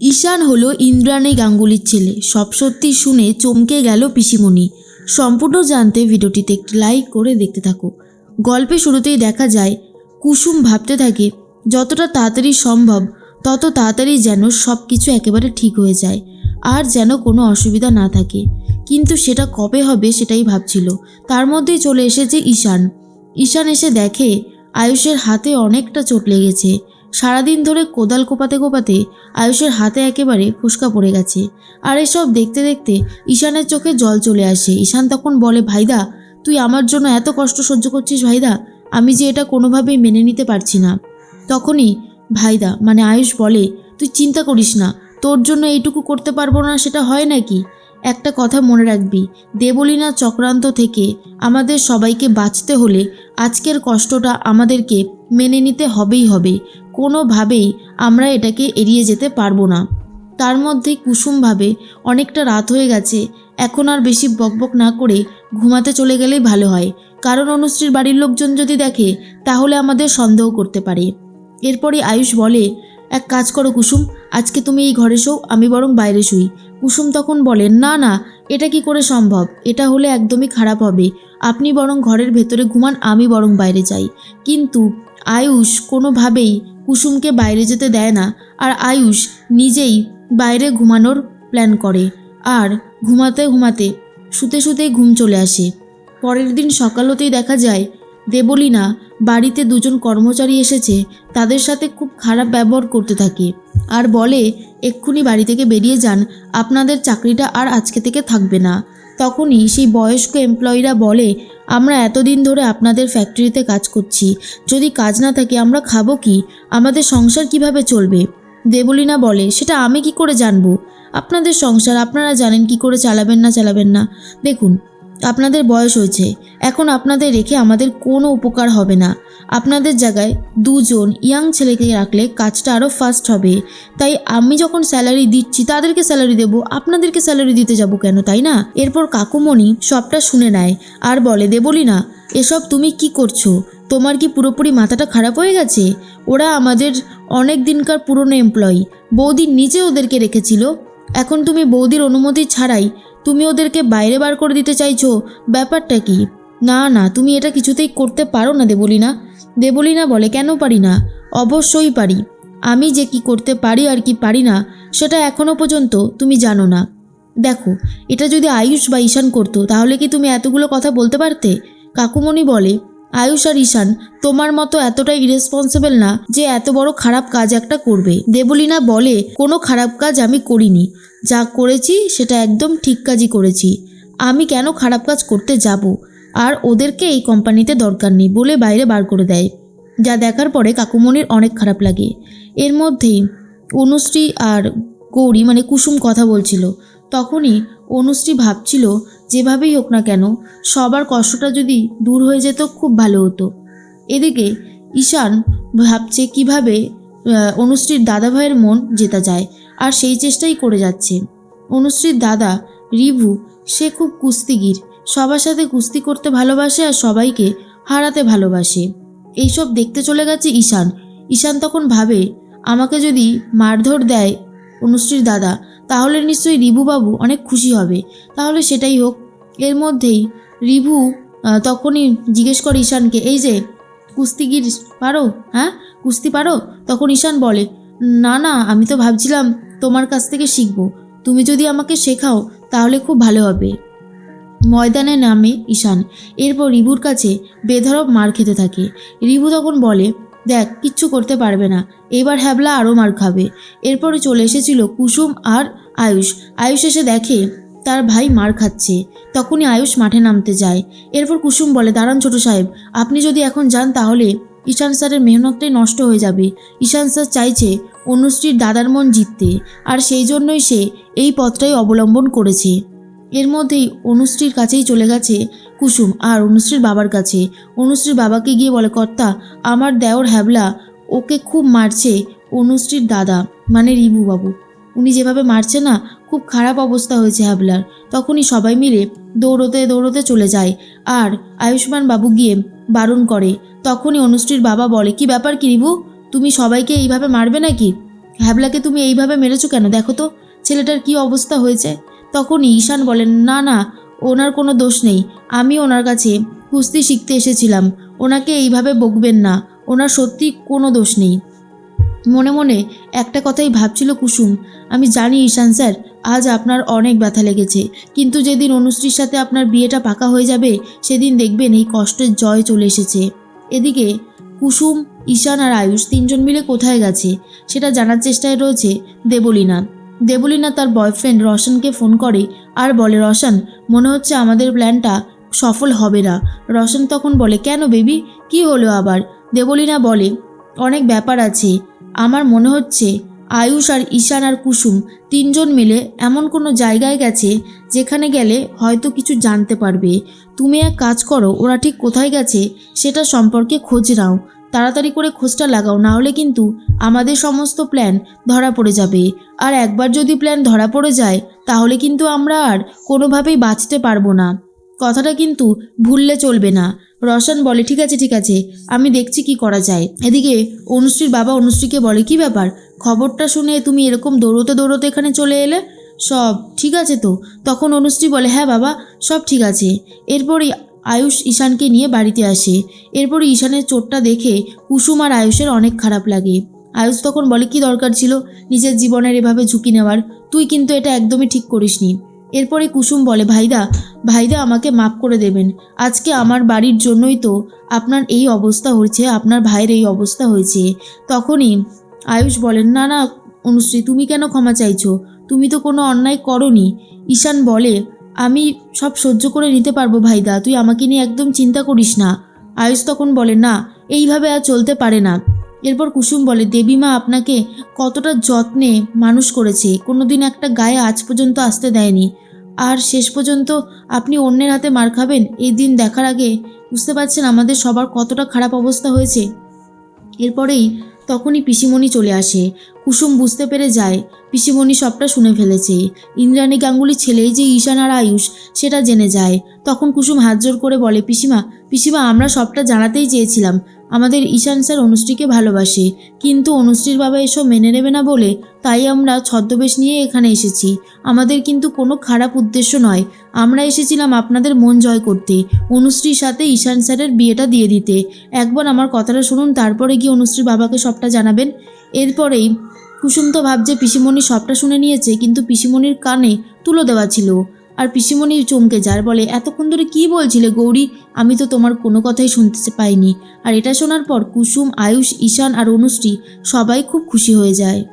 ঈশান হলো ইন্দ্রাণী গাঙ্গুলির ছেলে। সব সত্যি শুনে চমকে গেল পিসিমণি। সম্পূর্ণ জানতে ভিডিওটিতে একটি লাইক করে দেখতে থাকো। গল্পে শুরুতেই দেখা যায়, কুসুম ভাবতে থাকে, যতটা তাড়াতাড়ি সম্ভব, তত তাড়াতাড়ি যেন সব কিছু একেবারে ঠিক হয়ে যায়, আর যেন কোনো অসুবিধা না থাকে। কিন্তু সেটা কবে হবে সেটাই ভাবছিল। তার মধ্যেই চলে এসেছে ঈশান। ঈশান এসে দেখে, আয়ুষের হাতে অনেকটা চোট লেগেছে। সারাদিন ধরে কোদাল কোপাতে কোপাতে আয়ুষের হাতে একেবারে ফুসকা পড়ে গেছে। আর এসব দেখতে দেখতে ঈশানের চোখে জল চলে আসে। ঈশান তখন বলে, ভাইদা, তুই আমার জন্য এত কষ্ট সহ্য করছিস ভাইদা? আমি যে এটা কোনোভাবেই মেনে নিতে পারছি না। তখনই, ভাইদা মানে আয়ুষ বলে, তুই চিন্তা করিস না, তোর জন্য এইটুকু করতে পারব না সেটা হয় নাকি? একটা কথা মনে রাখবি, দেবলীনা চক্রান্ত থেকে আমাদের সবাইকে বাঁচতে হলে আজকের কষ্টটা আমাদেরকে মেনে নিতে হবেই হবে। কোনোভাবেই আমরা এটাকে এড়িয়ে যেতে পারব না। তার মধ্যেই কুসুম ভাবে, অনেকটা রাত হয়ে গেছে, এখন আর বেশি বকবক না করে ঘুমাতে চলে গেলেই ভালো হয়। কারণ অনুশ্রীর বাড়ির লোকজন যদি দেখে, তাহলে আমাদের সন্দেহ করতে পারে। এরপরে আয়ুষ বলে, এক কাজ করো কুসুম, আজকে তুমি এই ঘরে শো আমি বরং বাইরে শুই। কুসুম তখন বলেন না না, এটা কি করে সম্ভব? এটা হলে একদমই খারাপ হবে। আপনি বরং ঘরের ভেতরে ঘুমান, আমি বরং বাইরে যাই। কিন্তু আয়ুষ কোনোভাবেই কুসুমকে বাইরে যেতে দেয় না আর আয়ুষ নিজেই বাইরে ঘুমানোর প্ল্যান করে। আর ঘুমাতে ঘুমাতে শুতে শুতেই ঘুম চলে আসে। পরের দিন সকাল হতেই দেখা যায়, দেবলীনা বাড়িতে দুজন কর্মচারী এসেছে, তাদের সাথে খুব খারাপ ব্যবহার করতে থাকে। আর বলে, এক্ষুনি বাড়ি থেকে বেরিয়ে যান, আপনাদের চাকরিটা আর আজকে থেকে থাকবে না। তখনই সেই বয়স্ক এমপ্লয়িরা বলে আমরা এতদিন ধরে আপনাদের ফ্যাক্টরিতে কাজ করছি। যদি কাজ না থাকে আমরা খাব কি? আমাদের সংসার কীভাবে চলবে? দেবলীনা বলে, সেটা আমি কি করে জানব? আপনাদের সংসার, আপনারা জানেন কি করে চালাবেন না চালাবেন না। দেখুন আপনাদের বয়স হয়েছে। এখন আপনাদের রেখে আমাদের কোনো উপকার হবে না। আপনাদের জায়গায় দুজন ইয়াং ছেলেকে রাখলে কাজটা আরও ফাস্ট হবে। তাই আমি যখন স্যালারি দিচ্ছি, তাদেরকে স্যালারি দেব, আপনাদেরকে স্যালারি দিতে যাব কেন, তাই না? এরপর কাকুমণি সবটা শুনে নেয়, আর বলে, দেবলি না, এসব তুমি কি করছ? তোমার কি পুরোপুরি মাথাটা খারাপ হয়ে গেছে? ওরা আমাদের অনেক দিনকার পুরনো এমপ্লয়ি বৌদি নিজে ওদেরকে রেখেছিল। এখন তুমি বৌদির অনুমতি ছাড়াই তুমি ওদেরকে বাইরে বার করে দিতে চাইছো, ব্যাপারটা কি? না না, তুমি এটা কিছুতেই করতে পারো না, দেবলীনা। দেবলীনা বলে, কেন পারি না? অবশ্যই পারি। আমি যে কি করতে পারি আর কি পারি না, সেটা এখনও পর্যন্ত তুমি জানো না। দেখো, এটা যদি আয়ুষ বা ঈশান করতো, তাহলে কি তুমি এতগুলো কথা বলতে পারতে? কাকুমণি বলে আয়ুষ আর ঈশান, তোমার মতো এতটাই ইরেসপন্সিবল না যে এত বড় খারাপ কাজ একটা করবে। দেবলীনা বলে, কোনো খারাপ কাজ আমি করিনি। যা করেছি, সেটা একদম ঠিক কাজই করেছি। আমি কেন খারাপ কাজ করতে যাব? আর ওদেরকে এই কোম্পানিতে দরকার নেই বলে বাইরে বার করে দেয়। যা দেখার পরে কাকুমণির অনেক খারাপ লাগে। এর মধ্যেই অনুশ্রী আর গৌরী মানে কুসুম কথা বলছিল। তখনই অনুশ্রী ভাবছিল যেভাবেই হোক না কেন, সবার কষ্টটা যদি দূর হয়ে যেত, খুব ভালো হতো। এদিকে ঈশান ভাবছে কীভাবে অনুশ্রীর দাদা ভাইয়ের মন জেতা যায়, আর সেই চেষ্টাই করে যাচ্ছে। অনুশ্রীর দাদা রিভু, সে খুব কুস্তিগির। সবার সাথে কুস্তি করতে ভালোবাসে আর সবাইকে হারাতে ভালোবাসে। এইসব দেখতে চলে গেছে ঈশান। ঈশান তখন ভাবে, আমাকে যদি মারধর দেয় অনুশ্রীর দাদা তাহলে নিশ্চয়ই রিভুবাবু অনেক খুশি হবে। তাহলে সেটাই হোক। এর মধ্যেই রিভু তখনই জিজ্ঞেস করে ঈশানকে, এই যে কুস্তিগির পারো? হ্যাঁ? কুস্তি পারো? তখন ঈশান বলে, না না, আমি তো ভাবছিলাম তোমার কাছ থেকে শিখব। তুমি যদি আমাকে শেখাও, তাহলে খুব ভালো হবে। ময়দানে নামে ঈশান। এরপর রিভুর কাছে বেধরব মার খেতে থাকে। রিভু তখন বলে দেখ, কিচ্ছু করতে পারবে না। এবার হ্যাবলা আরও মার খাবে। এরপরে চলে এসেছিল কুসুম আর আয়ুষ। আয়ুষ এসে দেখে তার ভাই মার খাচ্ছে। তখনই আয়ুষ মাঠে নামতে যায়। এরপর কুসুম বলে, দাঁড়ান ছোট সাহেব, আপনি যদি এখন যান তাহলে ঈশান স্যারের মেহনতটাই নষ্ট হয়ে যাবে। ঈশান স্যার চাইছে অনুশ্রীর দাদার মন জিততে, আর সেই জন্যই সে এই পথটাই অবলম্বন করেছে। এর মধ্যেই অনুশ্রীর কাছেই চলে গেছে কুসুম আর অনুশ্রীর বাবার কাছে। অনুশ্রীর বাবাকে গিয়ে বলে, কর্তা, আমার দেওর হ্যাবলা ওকে খুব মারছে অনুশ্রীর দাদা মানে রিবু বাবু। উনি যেভাবে মারছে না, খুব খারাপ অবস্থা হয়েছে হ্যাবলার। তখনই সবাই মিলে দৌড়তে দৌড়তে চলে যায় আর আয়ুষ্মান বাবু গিয়ে বারণ করে। তখনই অনুশ্রীর বাবা বলে, কি ব্যাপার কি রিবু? তুমি সবাইকে এইভাবে মারবে নাকি? হ্যাবলাকে তুমি এইভাবে মেরেছো কেন? দেখো তো, ছেলেটার কি অবস্থা হয়েছে? তখনই ঈশান বলেন না না ওনার কোনো দোষ নেই। আমি ওনার কাছে কুস্তি শিখতে এসেছিলাম। ওনাকে এইভাবে বকবেন না। ওনার সত্যি কোনো দোষ নেই। মনে মনে একটা কথাই ভাবছিল কুসুম। আমি জানি ঈশান স্যার, আজ আপনার অনেক ব্যথা লেগেছে। কিন্তু যেদিন অনুশ্রীর সাথে আপনার বিয়েটা পাকা হয়ে যাবে, সেদিন দেখবেন এই কষ্টের জয় চলে এসেছে। এদিকে কুসুম, ঈশান আর আয়ুষ তিনজন মিলে কোথায় গেছে, সেটা জানার চেষ্টায় রয়েছে দেবলীনা। দেবলীনা তার বয়ফ্রেন্ড রশনকে ফোন করে আর বলে, রশন, মনে হচ্ছে আমাদের প্ল্যানটা সফল হবে না। রশন তখন বলে, কেন বেবি কি হলো আবার? দেবলীনা বলে, অনেক ব্যাপার আছে। আমার মনে হচ্ছে আয়ুষ আর ঈশান আর কুসুম তিনজন মিলে এমন কোনো জায়গায় গেছে যেখানে গেলে হয়তো কিছু জানতে পারবে। তুমি এক কাজ করো, ওরা ঠিক কোথায় গেছে সেটা সম্পর্কে খোঁজ নাও। তাড়াতাড়ি করে খোঁজটা লাগাও, না হলে কিন্তু আমাদের সমস্ত প্ল্যান ধরা পড়ে যাবে। আর একবার যদি প্ল্যান ধরা পড়ে যায়, তাহলে কিন্তু আমরা আর কোনোভাবেই বাঁচতে পারব না। কথাটা কিন্তু ভুললে চলবে না। রশন বলে, ঠিক আছে ঠিক আছে, আমি দেখছি কি করা যায়। এদিকে অনুশ্রীর বাবা অনুশ্রীকে বলে, কি ব্যাপার? খবরটা শুনে তুমি এরকম দৌড়তে দৌড়তে এখানে চলে এলে? সব ঠিক আছে তো। তখন অনুশ্রী বলে হ্যাঁ বাবা, সব ঠিক আছে। এরপরই আয়ুষ ঈশানকে নিয়ে বাড়িতে আসে। এরপর ঈশানের চোটটা দেখে কুসুম আর আয়ুষের অনেক খারাপ লাগে। আয়ুষ তখন বলে, কি দরকার ছিল? নিজের জীবনের এভাবে ঝুঁকি নেওয়ার। তুই কিন্তু এটা একদমই ঠিক করিসনি। এরপরে কুসুম বলে, ভাইদা ভাইদা আমাকে মাফ করে দেবেন। আজকে আমার বাড়ির জন্যই তো আপনার এই অবস্থা হয়েছে, আপনার ভাইয়ের এই অবস্থা হয়েছে। তখনই আয়ুষ বলেন না না অনুশ্রী, তুমি কেন ক্ষমা চাইছো? তুমি তো কোনো অন্যায় করনি। ঈশান বলে আমি সব সহ্য করে নিতে পারব ভাইদা, তুই আমাকে নিয়ে একদম চিন্তা করিস না। আয়ুষ তখন বলে, না, এইভাবে আর চলতে পারে না। এরপর কুসুম বলে দেবীমা আপনাকে কতটা যত্নে মানুষ করেছে, কোনোদিন একটা গায়ে আজ পর্যন্ত আসতে দেয়নি। আর শেষ পর্যন্ত আপনি অন্যের হাতে মার খাবেন, এই দিন দেখার আগে বুঝতে পারছেন আমাদের সবার কতটা খারাপ অবস্থা হয়েছে? এরপরেই তখনই পিসিমণি চলে আসে। কুসুম বুঝতে পেরে যায়, পিসিমণি সবটা শুনে ফেলেছে। ইন্দ্রাণী গাঙ্গুলির ছেলেই যে ঈশান আর আয়ুষ, সেটা জেনে যায়। তখন কুসুম হাত জোর করে বলে, পিসিমা পিসিমা, আমরা সবটা জানাতেই চেয়েছিলাম। আমাদের ঈশান স্যার অনুশ্রীকে ভালোবাসে, কিন্তু অনুশ্রীর বাবা এসব মেনে নেবে না বলে তাই আমরা ছদ্মবেশ নিয়ে এখানে এসেছি। আমাদের কিন্তু কোনো খারাপ উদ্দেশ্য নয়। আমরা এসেছিলাম আপনাদের মন জয় করতে, অনুশ্রীর সাথে ঈশান স্যারের বিয়েটা দিয়ে দিতে। একবার আমার কথাটা শুনুন, তারপরে গিয়ে অনুশ্রীর বাবাকে সবটা জানাবেন। এরপরেই কুসুম তো ভাবছে পিসিমণি সবটা শুনে নিয়েছে, কিন্তু পিসিমণির কানে তুলো দেওয়া ছিল। আর পিসিমণি চমকে যার বলে, এতক্ষণ ধরে কী বলছিলে গৌরী? আমি তো তোমার কোনো কথাই শুনতে পাইনি। আর এটা শোনার পর কুসুম, আয়ুষ, ঈশান আর অনুশ্রী সবাই খুব খুশি হয়ে যায়।